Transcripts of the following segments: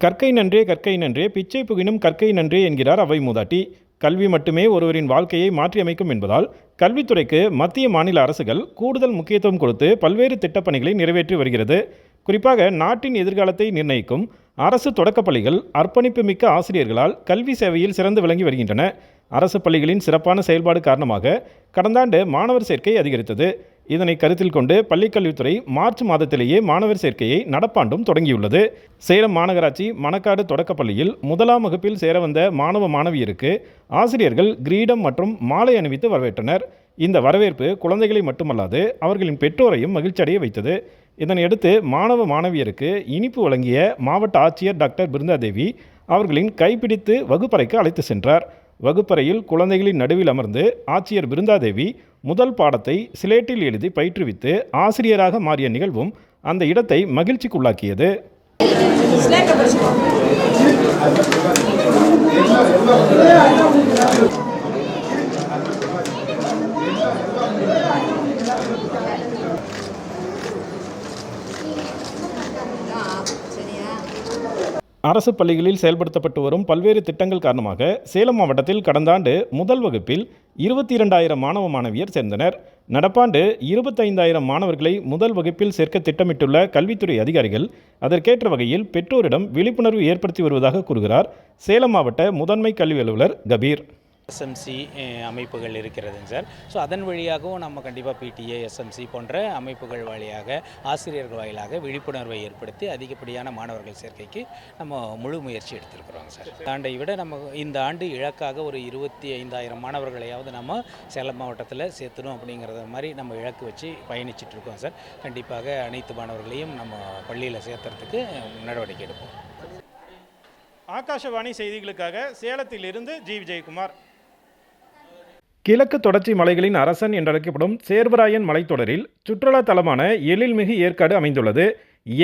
கற்கை நன்றே கற்கை நன்றே பிச்சை புகினும் கற்கை நன்றே என்கிறார் அவை மூதாட்டி. கல்வி மட்டுமே ஒருவரின் வாழ்க்கையை மாற்றியமைக்கும் என்பதால் கல்வித்துறைக்கு மத்திய மாநில அரசுகள் கூடுதல் முக்கியத்துவம் கொடுத்து பல்வேறு திட்டப்பணிகளை நிறைவேற்றி வருகிறது. குறிப்பாக நாட்டின் எதிர்காலத்தை நிர்ணயிக்கும் அரசு தொடக்கப்பள்ளிகள் அர்ப்பணிப்பு மிக்க ஆசிரியர்களால் கல்வி சேவையில் சிறந்து விளங்கி வருகின்றன. அரசு பள்ளிகளின் சிறப்பான செயல்பாடு காரணமாக கடந்த ஆண்டு மாணவர் சேர்க்கை அதிகரித்தது. இதனை கருத்தில் கொண்டு பள்ளிக்கல்வித்துறை மார்ச் மாதத்திலேயே மாணவர் சேர்க்கையை நடப்பாண்டும் தொடங்கியுள்ளது. சேலம் மாநகராட்சி மணக்காடு தொடக்கப்பள்ளியில் முதலாம் வகுப்பில் சேர வந்த மாணவ மாணவியருக்கு ஆசிரியர்கள் கிரீடம் மற்றும் மாலை அணிவித்து வரவேற்றனர். இந்த வரவேற்பு குழந்தைகளை மட்டுமல்லாது அவர்களின் பெற்றோரையும் மகிழ்ச்சியடைய வைத்தது. இதனையடுத்து மாணவ மாணவியருக்கு இனிப்பு வழங்கிய மாவட்ட ஆட்சியர் டாக்டர் பிருந்தாதேவி அவர்களின் கைப்பிடித்து வகுப்பறைக்கு அழைத்து சென்றார். வகுப்பறையில் குழந்தைகளின் நடுவில் அமர்ந்து ஆட்சியர் பிருந்தாதேவி முதல் பாடத்தை சிலேட்டில் எழுதி பயிற்றுவித்து ஆசிரியராக மாறிய நிகழ்வும் அந்த இடத்தை மகிழ்ச்சிக்குள்ளாக்கியது Thank you. அரசு பள்ளிகளில் செயல்படுத்தப்பட்டு வரும் பல்வேறு திட்டங்கள் காரணமாக சேலம் மாவட்டத்தில் கடந்த ஆண்டு முதல் வகுப்பில் இருபத்தி இரண்டாயிரம் மாணவ மாணவியர் சேர்ந்தனர். நடப்பாண்டு இருபத்தைந்தாயிரம் மாணவர்களை முதல் வகுப்பில் சேர்க்க திட்டமிட்டுள்ள கல்வித்துறை அதிகாரிகள் அதற்கேற்ற வகையில் பெற்றோரிடம் விழிப்புணர்வு ஏற்படுத்தி வருவதாக கூறுகிறார். சேலம் மாவட்ட முதன்மை கல்வி அலுவலர் கபீர். எஸ்எம்சி eh, அமைப்புகள் இருக்கிறதுங்க சார். ஸோ அதன் வழியாகவும் நம்ம கண்டிப்பாக பிடிஏ எஸ்எம்சி போன்ற அமைப்புகள் வழியாக ஆசிரியர்கள் வாயிலாக விழிப்புணர்வை ஏற்படுத்தி அதிகப்படியான மாணவர்கள் சேர்க்கைக்கு நம்ம முழு முயற்சி எடுத்திருக்கிறோங்க சார். ஆண்டை விட நம்ம இந்த ஆண்டு இலக்காக ஒரு இருபத்தி ஐந்தாயிரம் மாணவர்களையாவது நம்ம சேலம் மாவட்டத்தில் சேர்த்தணும் அப்படிங்கிறத மாதிரி நம்ம இலக்கு வச்சு பயணிச்சுட்டு இருக்கோம் சார். கண்டிப்பாக அனைத்து மாணவர்களையும் நம்ம பள்ளியில் சேர்த்துறதுக்கு நடவடிக்கை எடுப்போம். ஆகாஷவாணி செய்திகளுக்காக சேலத்திலிருந்து ஜி. விஜயகுமார். கிழக்கு தொடர்ச்சி மலைகளின் அரசன் என்றழைக்கப்படும் சேர்வராயன் மலைத்தொடரில் சுற்றுலா தலமான எழில்மிகு ஏற்காடு அமைந்துள்ளது.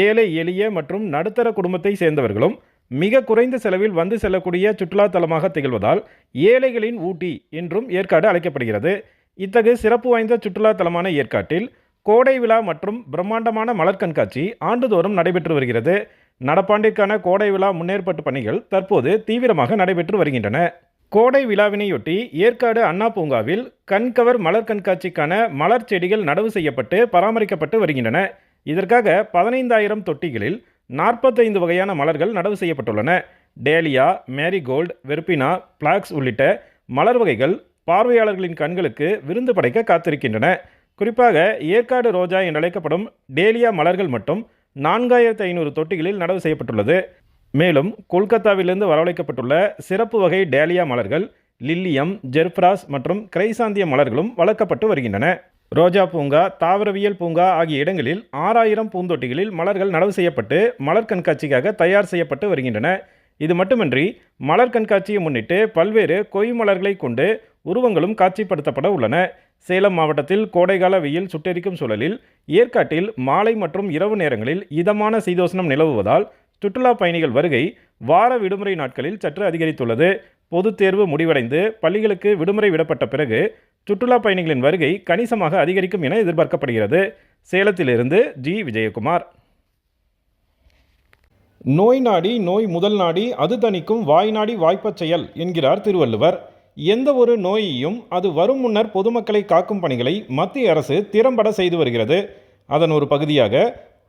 ஏழை எளிய மற்றும் நடுத்தர குடும்பத்தை சேர்ந்தவர்களும் மிக குறைந்த செலவில் வந்து செல்லக்கூடிய சுற்றுலா தலமாக திகழ்வதால் ஏழைகளின் ஊட்டி என்றும் ஏற்காடு அழைக்கப்படுகிறது. இத்தகு சிறப்பு வாய்ந்த சுற்றுலா தலமான ஏற்காட்டில் கோடை விழா மற்றும் பிரம்மாண்டமான மலர் கண்காட்சி ஆண்டுதோறும் நடைபெற்று வருகிறது. நடப்பாண்டிற்கான கோடை விழா முன்னேற்பாட்டு பணிகள் தற்போது தீவிரமாக நடைபெற்று வருகின்றன. கோடை விழாவினையொட்டி ஏற்காடு அண்ணா பூங்காவில் கண்கவர் மலர் கண்காட்சிக்கான மலர் செடிகள் நடவு செய்யப்பட்டு பராமரிக்கப்பட்டு வருகின்றன. இதற்காக பதினைந்தாயிரம் தொட்டிகளில் நாற்பத்தைந்து வகையான மலர்கள் நடவு செய்யப்பட்டுள்ளன. டேலியா மேரிகோல்டு வெர்பினா பிளாக்ஸ் உள்ளிட்ட மலர் வகைகள் பார்வையாளர்களின் கண்களுக்கு விருந்து படைக்க காத்திருக்கின்றன. குறிப்பாக ஏற்காடு ரோஜா என்றழைக்கப்படும் டேலியா மலர்கள் மட்டும் நான்காயிரத்து ஐநூறு தொட்டிகளில் நடவு செய்யப்பட்டுள்ளது. மேலும் கொல்கத்தாவிலிருந்து வரவழைக்கப்பட்டுள்ள சிறப்பு வகை டேலியா மலர்கள் லில்லியம் ஜெர்ஃப்ராஸ் மற்றும் கிரைசாந்திய மலர்களும் வளர்க்கப்பட்டு வருகின்றன. ரோஜா பூங்கா தாவரவியல் பூங்கா ஆகிய இடங்களில் ஆறாயிரம் பூந்தொட்டிகளில் மலர்கள் நடவு செய்யப்பட்டு மலர் கண்காட்சிக்காக தயார் செய்யப்பட்டு வருகின்றன. இது மட்டுமின்றி மலர் கண்காட்சியை முன்னிட்டு பல்வேறு கொய் மலர்களை கொண்டு உருவங்களும் காட்சிப்படுத்தப்பட உள்ளன. சேலம் மாவட்டத்தில் கோடைகால வெயில் சுட்டெரிக்கும் சூழலில் ஏற்காட்டில் மாலை மற்றும் இரவு நேரங்களில் இதமான சீதோஷ்ணம் நிலவுவதால் சுற்றுலா பயணிகள் வருகை வார விடுமுறை நாட்களில் சற்று அதிகரித்துள்ளது. பொதுத் தேர்வு முடிவடைந்து பள்ளிகளுக்கு விடுமுறை விடப்பட்ட பிறகு சுற்றுலா பயணிகளின் வருகை கணிசமாக அதிகரிக்கும் என எதிர்பார்க்கப்படுகிறது. சேலத்திலிருந்து ஜி. விஜயகுமார். நோய் நாடி நோய் முதல் நாடி அது தணிக்கும் வாய் நாடி வாய்ப்பச் செயல் என்கிறார் திருவள்ளுவர். எந்த ஒரு நோயையும் அது வரும் முன்னர் பொதுமக்களை காக்கும் பணிகளை மத்திய அரசு திறம்பட செய்து வருகிறது. அதன் ஒரு பகுதியாக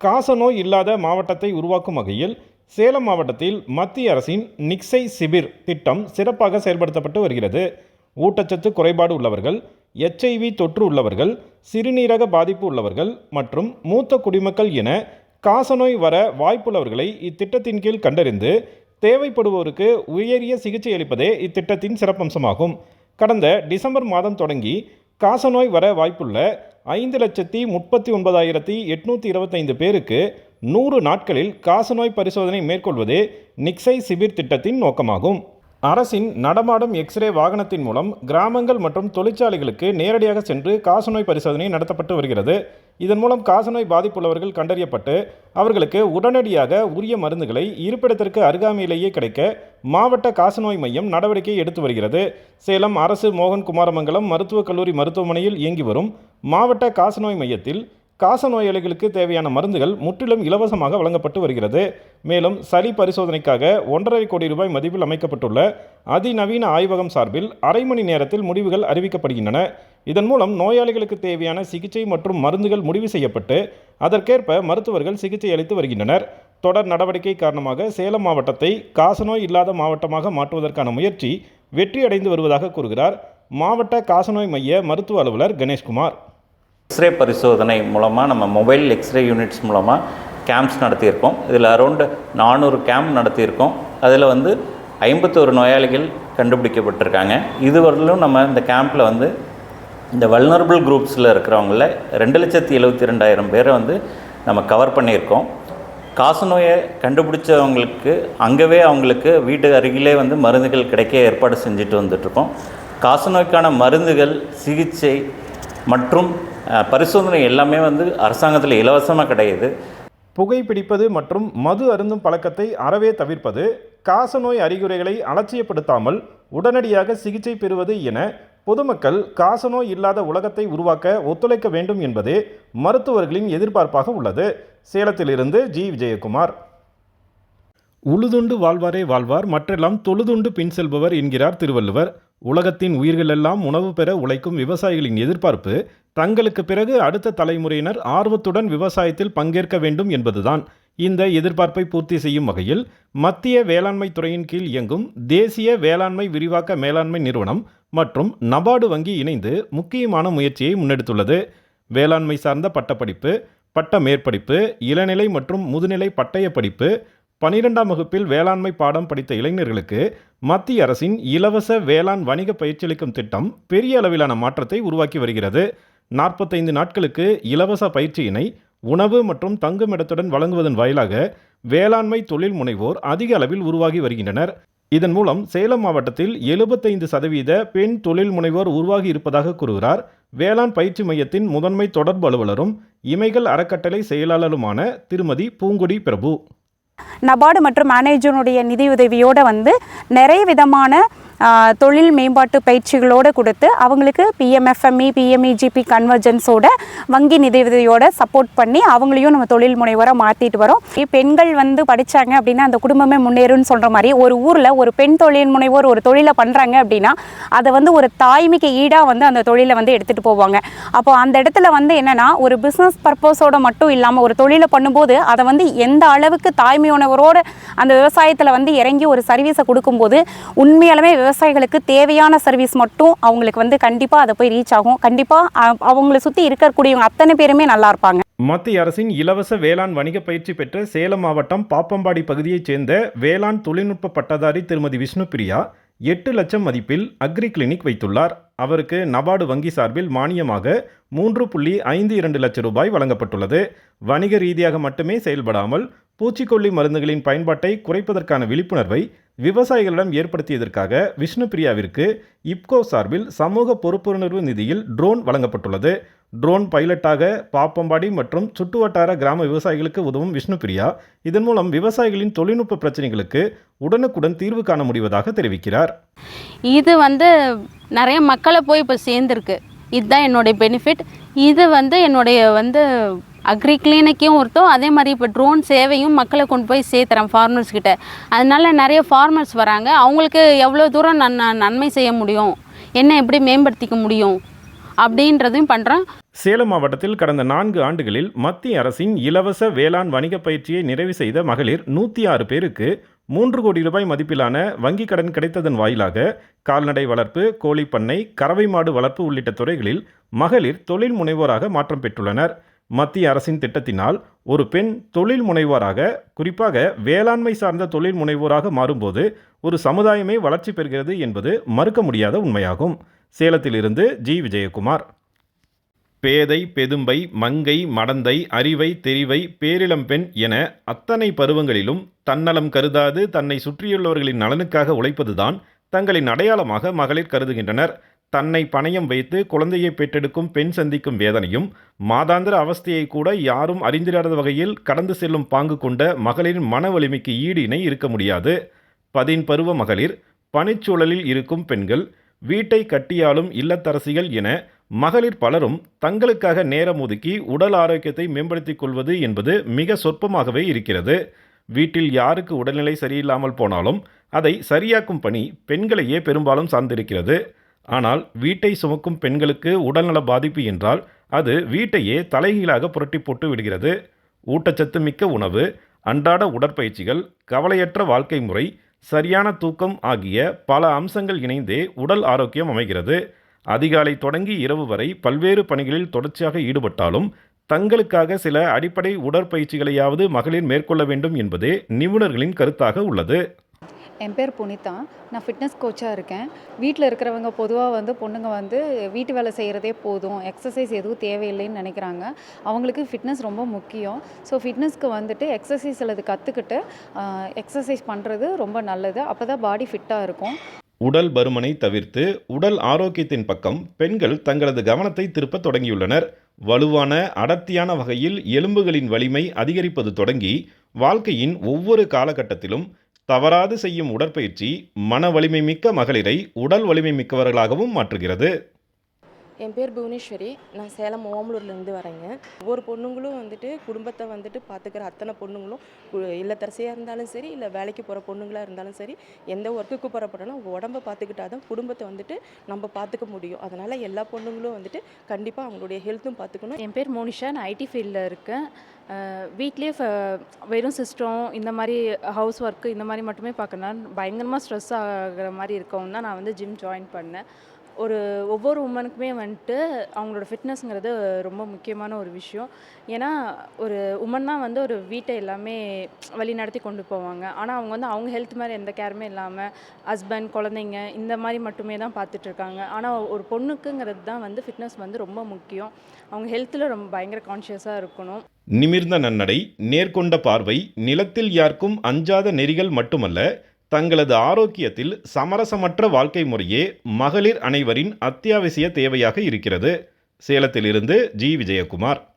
காசநோய் இல்லாத மாவட்டத்தை உருவாக்கும் வகையில் சேலம் மாவட்டத்தில் மத்திய அரசின் நிக்ஸை சிபிர் திட்டம் சிறப்பாக செயல்படுத்தப்பட்டு வருகிறது. ஊட்டச்சத்து குறைபாடு உள்ளவர்கள் எச்ஐவி தொற்று உள்ளவர்கள் சிறுநீரக பாதிப்பு உள்ளவர்கள் மற்றும் மூத்த குடிமக்கள் என காசநோய் வர வாய்ப்புள்ளவர்களை இத்திட்டத்தின் கீழ் கண்டறிந்து தேவைப்படுவோருக்கு உயரிய சிகிச்சை அளிப்பதே இத்திட்டத்தின் சிறப்பம்சமாகும். கடந்த டிசம்பர் மாதம் தொடங்கி காசநோய் வர வாய்ப்புள்ள ஐந்து லட்சத்தி முப்பத்தி ஒன்பதாயிரத்தி எட்நூற்றி இருபத்தைந்து பேருக்கு நூறு நாட்களில் காசநோய் பரிசோதனை மேற்கொள்வதே நிக்ஸை சிபிர் திட்டத்தின் நோக்கமாகும். அரசின் நடமாடும் எக்ஸ்ரே வாகனத்தின் மூலம் கிராமங்கள் மற்றும் தொழிற்சாலைகளுக்கு நேரடியாக சென்று காசநோய் பரிசோதனை நடத்தப்பட்டு வருகிறது. இதன் மூலம் காசநோய் பாதிப்புள்ளவர்கள் கண்டறியப்பட்டு அவர்களுக்கு உடனடியாக உரிய மருந்துகளை இருப்பிடத்திற்கு அருகாமையிலேயே கிடைக்க மாவட்ட காசநோய் மையம் நடவடிக்கை எடுத்து வருகிறது. சேலம் அரசு மோகன் குமாரமங்கலம் மருத்துவக் கல்லூரி மருத்துவமனையில் இயங்கி வரும் மாவட்ட காசநோய் மையத்தில் காச நோயாளிகளுக்கு தேவையான மருந்துகள் முற்றிலும் இலவசமாக வழங்கப்பட்டு வருகிறது. மேலும் சளி பரிசோதனைக்காக ஒன்றரை கோடி ரூபாய் மதிப்பில் அமைக்கப்பட்டுள்ள அதிநவீன ஆய்வகம் சார்பில் அரை மணி நேரத்தில் முடிவுகள் அறிவிக்கப்படுகின்றன. இதன் மூலம் நோயாளிகளுக்கு தேவையான சிகிச்சை மற்றும் மருந்துகள் முடிவு செய்யப்பட்டு அதற்கேற்ப மருத்துவர்கள் சிகிச்சை அளித்து வருகின்றனர். தொடர் நடவடிக்கை காரணமாக சேலம் மாவட்டத்தை காசநோய் இல்லாத மாவட்டமாக மாற்றுவதற்கான முயற்சி வெற்றியடைந்து வருவதாக கூறுகிறார் மாவட்ட காசநோய் மைய மருத்துவ அலுவலர் கணேஷ்குமார். எக்ஸ்ரே பரிசோதனை மூலமாக நம்ம மொபைல் எக்ஸ்ரே யூனிட்ஸ் மூலமாக கேம்ப்ஸ் நடத்தியிருக்கோம். இதில் அரௌண்டு நானூறு கேம்ப் நடத்தியிருக்கோம். அதில் வந்து ஐம்பத்தோரு நோயாளிகள் கண்டுபிடிக்கப்பட்டிருக்காங்க. இதுவரையிலும் நம்ம இந்த கேம்பில் வந்து இந்த வல்னரபிள் குரூப்ஸில் இருக்கிறவங்கள ரெண்டு லட்சத்தி எழுபத்தி ரெண்டாயிரம் பேரை வந்து நம்ம கவர் பண்ணியிருக்கோம். காசநோயை கண்டுபிடிச்சவங்களுக்கு அங்கவே அவங்களுக்கு வீட்டு அருகிலே வந்து மருந்துகள் கிடைக்க ஏற்பாடு செஞ்சுட்டு வந்துட்ருக்கோம் காசநோய்க்கான மருந்துகள் சிகிச்சை மற்றும் பரிசோதனை எல்லாமே வந்து அரசாங்கத்தில் இலவசமாக கிடையாது. புகைப்பிடிப்பது மற்றும் மது அருந்தும் பழக்கத்தை அறவே தவிர்ப்பது காசநோய் அறிகுறிகளை அலட்சியப்படுத்தாமல் உடனடியாக சிகிச்சை பெறுவது என பொதுமக்கள் காசநோய் இல்லாத உலகத்தை உருவாக்க ஒத்துழைக்க வேண்டும் என்பதே மருத்துவர்களின் எதிர்பார்ப்பாக உள்ளது. சேலத்திலிருந்து ஜி விஜயகுமார். உழுதுண்டு வாழ்வாரே வாழ்வார் மற்றெல்லாம் தொழுதுண்டு பின் செல்பவர் என்கிறார் திருவள்ளுவர். உலகத்தின் உயிர்களெல்லாம் உணவு பெற உழைக்கும் விவசாயிகளின் எதிர்பார்ப்பு தங்களுக்கு பிறகு அடுத்த தலைமுறையினர் ஆர்வத்துடன் விவசாயத்தில் பங்கேற்க வேண்டும் என்பதுதான். இந்த எதிர்பார்ப்பை பூர்த்தி செய்யும் வகையில் மத்திய வேளாண்மை துறையின் கீழ் இயங்கும் தேசிய வேளாண்மை விரிவாக்க மேலாண்மை நிறுவனம் மற்றும் நபார்டு வங்கி இணைந்து முக்கியமான முயற்சியை முன்னெடுத்துள்ளது. வேளாண்மை சார்ந்த பட்டப்படிப்பு பட்ட மேற்படிப்பு இளநிலை மற்றும் முதுநிலை பட்டய படிப்பு பனிரெண்டாம் வகுப்பில் வேளாண்மை பாடம் படித்த இளைஞர்களுக்கு மத்திய அரசின் இலவச வேளாண் வணிக பயிற்சியளிக்கும் திட்டம் பெரிய அளவிலான மாற்றத்தை உருவாக்கி வருகிறது. நாற்பத்தைந்து நாட்களுக்கு இலவச பயிற்சியினை உணவு மற்றும் தங்குமிடத்துடன் வழங்குவதன் வாயிலாக வேளாண்மை தொழில் முனைவோர் அதிக அளவில் உருவாகி வருகின்றனர். இதன் மூலம் சேலம் மாவட்டத்தில் எழுபத்தைந்து சதவீத பெண் தொழில் முனைவோர் உருவாகி இருப்பதாக கூறுகிறார். வேளாண் பயிற்சி மையத்தின் முதன்மை தொடர்பு அலுவலரும் இமைகள் அறக்கட்டளை செயலாளருமான திருமதி பூங்குடி பிரபு. நபார்டு மற்றும் மேனேஜருடைய நிதியுதவியோடு வந்து நிறைய விதமான தொழில் மேம்பாட்டு பயிற்சிகளோடு கொடுத்து அவங்களுக்கு பிஎம்எஃப்எம்இ பிஎம்இஜிபி கன்வர்ஜன்ஸோட வங்கி நிதியுதவியோட சப்போர்ட் பண்ணி அவங்களையும் நம்ம தொழில் முனைவராக மாற்றிட்டு வரோம். பெண்கள் வந்து படித்தாங்க அப்படின்னா அந்த குடும்பமே முன்னேறும்னு சொல்கிற மாதிரி ஒரு ஊரில் ஒரு பெண் தொழில் முனைவோர் ஒரு தொழிலை பண்ணுறாங்க அப்படின்னா அதை வந்து ஒரு தாய்மைக்கு ஈடாக வந்து அந்த தொழிலை வந்து எடுத்துகிட்டு போவாங்க. அப்போ அந்த இடத்துல வந்து என்னென்னா ஒரு பிஸ்னஸ் பர்பஸோட மட்டும் இல்லாமல் ஒரு தொழிலை பண்ணும்போது அதை வந்து எந்த அளவுக்கு தாய்மையுணவரோடு அந்த விவசாயத்தில் வந்து இறங்கி ஒரு சர்வீஸை கொடுக்கும்போது உண்மையாலுமே விவசாயிகளுக்கு தேவையான சர்வீஸ் மட்டும் அவங்களுக்கு வந்து கண்டிப்பாக அதை போய் ரீச் ஆகும். கண்டிப்பாக அவங்கள சுற்றி இருக்கக்கூடியவங்க அத்தனை பேருமே நல்லா இருப்பாங்க. மத்திய அரசின் இலவச வேளாண் வணிக பயிற்சி பெற்ற சேலம் மாவட்டம் பாப்பம்பாடி பகுதியைச் சேர்ந்த வேளாண் தொழில்நுட்ப பட்டதாரி திருமதி விஷ்ணுபிரியா எட்டு லட்சம் மதிப்பில் அக்ரி கிளினிக் வைத்துள்ளார். அவருக்கு நபார்டு வங்கி சார்பில் மானியமாக மூன்று புள்ளி ஐந்து இரண்டு லட்சம் ரூபாய் வழங்கப்பட்டுள்ளது. வணிக ரீதியாக மட்டுமே செயல்படாமல் பூச்சிக்கொல்லி மருந்துகளின் பயன்பாட்டை குறைப்பதற்கான விழிப்புணர்வை விவசாயிகளிடம் ஏற்படுத்தியதற்காக விஷ்ணுபிரியாவிற்கு இப்கோ சார்பில் சமூக பொறுப்புணர்வு நிதியில் ட்ரோன் வழங்கப்பட்டுள்ளது. ட்ரோன் பைலட்டாக பாப்பம்பாடி மற்றும் சுற்றுவட்டார கிராம விவசாயிகளுக்கு உதவும் விஷ்ணுபிரியா இதன் மூலம் விவசாயிகளின் தொழில்நுட்ப பிரச்சனைகளுக்கு உடனுக்குடன் தீர்வு காண முடிவதாக தெரிவிக்கிறார். இது வந்து நிறைய மக்களை போய் இப்போ சேர்ந்துருக்கு. இதுதான் என்னுடைய பெனிஃபிட் இது வந்து என்னுடைய வந்து அக்ரி கிளினிக்கையும் ஒருத்தோம் அதே மாதிரி இப்போ ட்ரோன் சேவையும் மக்களை கொண்டு போய் சேர்த்துறேன் ஃபார்மர்ஸ் கிட்ட. அதனால நிறைய ஃபார்மர்ஸ் வராங்க. அவங்களுக்கு எவ்வளோ தூரம் நான் நன்மை செய்ய முடியும்? என்ன எப்படி மேம்படுத்திக்க முடியும்? அப்படின்றதையும் பண்ணுறேன் சேலம் மாவட்டத்தில் கடந்த நான்கு ஆண்டுகளில் மத்திய அரசின் இலவச வேளாண் வணிக பயிற்சியை நிறைவு செய்த மகளிர் நூற்றி ஆறு பேருக்கு மூன்று கோடி ரூபாய் மதிப்பிலான வங்கிக் கடன் கிடைத்ததன் வாயிலாக கால்நடை வளர்ப்பு கோழிப்பண்ணை கறவை மாடு வளர்ப்பு உள்ளிட்ட துறைகளில் மகளிர் தொழில் முனைவோராக மாற்றம் பெற்றுள்ளனர். மத்திய அரசின் திட்டத்தினால் ஒரு பெண் தொழில் முனைவோராக குறிப்பாக வேளாண்மை சார்ந்த தொழில் முனைவோராக மாறும்போது ஒரு சமுதாயமே வளர்ச்சி பெறுகிறது என்பது மறுக்க முடியாத உண்மையாகும். சேலத்திலிருந்து ஜி. விஜயகுமார். பேதை பெதும்பை மங்கை மடந்தை அறிவை தெரிவை பேரிளம்பெண் என அத்தனை பருவங்களிலும் தன்னலம் கருதாது தன்னை சுற்றியுள்ளவர்களின் நலனுக்காக உழைப்பதுதான் தங்களின் அடையாளமாக மகளிர் கருதுகின்றனர். தன்னை பணயம் வைத்து குழந்தையை பெற்றெடுக்கும் பெண் சந்திக்கும் வேதனையும் மாதாந்திர அவஸ்தையை கூட யாரும் அறிந்திராத வகையில் கடந்து செல்லும் பாங்கு கொண்ட மகளிரின் மன வலிமைக்கு ஈடு இணை இருக்க முடியாது. பதின் பருவ மகளிர் பணிச்சூழலில் இருக்கும் பெண்கள் வீட்டை கட்டியாலும் இல்லத்தரசிகள் என மகளிர் பலரும் தங்களுக்காக நேரம் ஒதுக்கி உடல் ஆரோக்கியத்தை மேம்படுத்திக் கொள்வது என்பது மிக சொற்பமாகவே இருக்கிறது. வீட்டில் யாருக்கு உடல்நிலை சரியில்லாமல் போனாலும் அதை சரியாக்கும் பணி பெண்களையே பெரும்பாலும் சார்ந்திருக்கிறது. ஆனால் வீட்டை சுமக்கும் பெண்களுக்கு உடல்நல பாதிப்பு என்றால் அது வீட்டையே தலைகீழாக புரட்டி போட்டு விடுகிறது. ஊட்டச்சத்து மிக்க உணவு அன்றாட உடற்பயிற்சிகள் கவலையற்ற வாழ்க்கை முறை சரியான தூக்கம் ஆகிய பல அம்சங்கள் இணைந்தே உடல் ஆரோக்கியம் அமைகிறது. அதிகாலை தொடங்கி இரவு வரை பல்வேறு பணிகளில் தொடர்ச்சியாக ஈடுபட்டாலும் தங்களுக்காக சில அடிப்படை உடற்பயிற்சிகளையாவது மகளிர் மேற்கொள்ள வேண்டும் என்பதே நிபுணர்களின் கருத்தாக உள்ளது. என் பேர் புனிதா. நான் ஃபிட்னஸ் கோச்சாக இருக்கேன். வீட்டில் இருக்கிறவங்க பொதுவாக வந்து பொண்ணுங்க வந்து வீட்டு வேலை செய்கிறதே போதும். எக்ஸசைஸ் எதுவும் தேவையில்லைன்னு நினைக்கிறாங்க. அவங்களுக்கு ஃபிட்னஸ் ரொம்ப முக்கியம். ஸோ ஃபிட்னஸ்க்கு வந்துட்டு எக்ஸசைஸ் அல்லது கற்றுக்கிட்டு எக்ஸசைஸ் பண்ணுறது ரொம்ப நல்லது. அப்போ தான் பாடி ஃபிட்டாக இருக்கும். உடல் பருமனை தவிர்த்து உடல் ஆரோக்கியத்தின் பக்கம் பெண்கள் தங்களது கவனத்தை திருப்பத் தொடங்கியுள்ளனர். வலுவான அடர்த்தியான வகையில் எலும்புகளின் வலிமை அதிகரிப்பது தொடங்கி வாழ்க்கையின் ஒவ்வொரு காலகட்டத்திலும் தவறாது செய்யும் உடற்பயிற்சி மன வலிமை மிக்க மகளிரை உடல் வலிமை மிக்கவர்களாகவும் மாற்றுகிறது. என் பேர் புவனேஸ்வரி. நான் சேலம் ஓமலூர்லேருந்து வரேங்க. ஒவ்வொரு பொண்ணுங்களும் வந்துட்டு குடும்பத்தை வந்துட்டு பார்த்துக்கிற அத்தனை பொண்ணுங்களும் இல்லத்தரசியாக இருந்தாலும் சரி இல்லை வேலைக்கு போகிற பொண்ணுங்களாக இருந்தாலும் சரி எந்த ஒர்க்குக்கு போகிற பொண்ணுனா உடம்பை பார்த்துக்கிட்டா தான் குடும்பத்தை வந்துட்டு நம்ம பார்த்துக்க முடியும். அதனால் எல்லா பொண்ணுங்களும் வந்துட்டு கண்டிப்பாக அவங்களுடைய ஹெல்த்தும் பார்த்துக்கணும். என் பேர் மோனிஷா. நான் ஐடி ஃபீல்டில் இருக்கேன். வீட்லேயே வெறும் சிஸ்டம் இந்த மாதிரி ஹவுஸ் ஒர்க்கு இந்த மாதிரி மட்டுமே பார்க்கணும் பயங்கரமாக ஸ்ட்ரெஸ் ஆகிற மாதிரி இருக்கவும் தான் நான் வந்து ஜிம் ஜாயின் பண்ணேன். ஒரு ஒவ்வொரு உமனுக்குமே வந்துட்டு அவங்களோட ஃபிட்னஸ்ங்கிறது ரொம்ப முக்கியமான ஒரு விஷயம். ஏன்னா ஒரு உமன் தான் வந்து ஒரு வீட்டை எல்லாமே வழி நடத்தி கொண்டு போவாங்க. ஆனால் அவங்க வந்து அவங்க ஹெல்த் மாதிரி எந்த கேருமே இல்லாமல் ஹஸ்பண்ட் குழந்தைங்க இந்த மாதிரி மட்டுமே தான் பார்த்துட்ருக்காங்க ஆனால் ஒரு பொண்ணுக்குங்கிறது தான் வந்து ஃபிட்னஸ் வந்து ரொம்ப முக்கியம். அவங்க ஹெல்த்தில் ரொம்ப பயங்கர கான்ஷியஸாக இருக்கணும். நிமிர்ந்த நன்னடை நேர்கொண்ட பார்வை நிலத்தில் யாருக்கும் அஞ்சாத நெறிகள் மட்டுமல்ல தங்களது ஆரோக்கியத்தில் சமரசமற்ற வாழ்க்கை முறையே மகளிர் அனைவரின் அத்தியாவசிய தேவையாக இருக்கிறது. சேலத்திலிருந்து ஜி. விஜயகுமார்.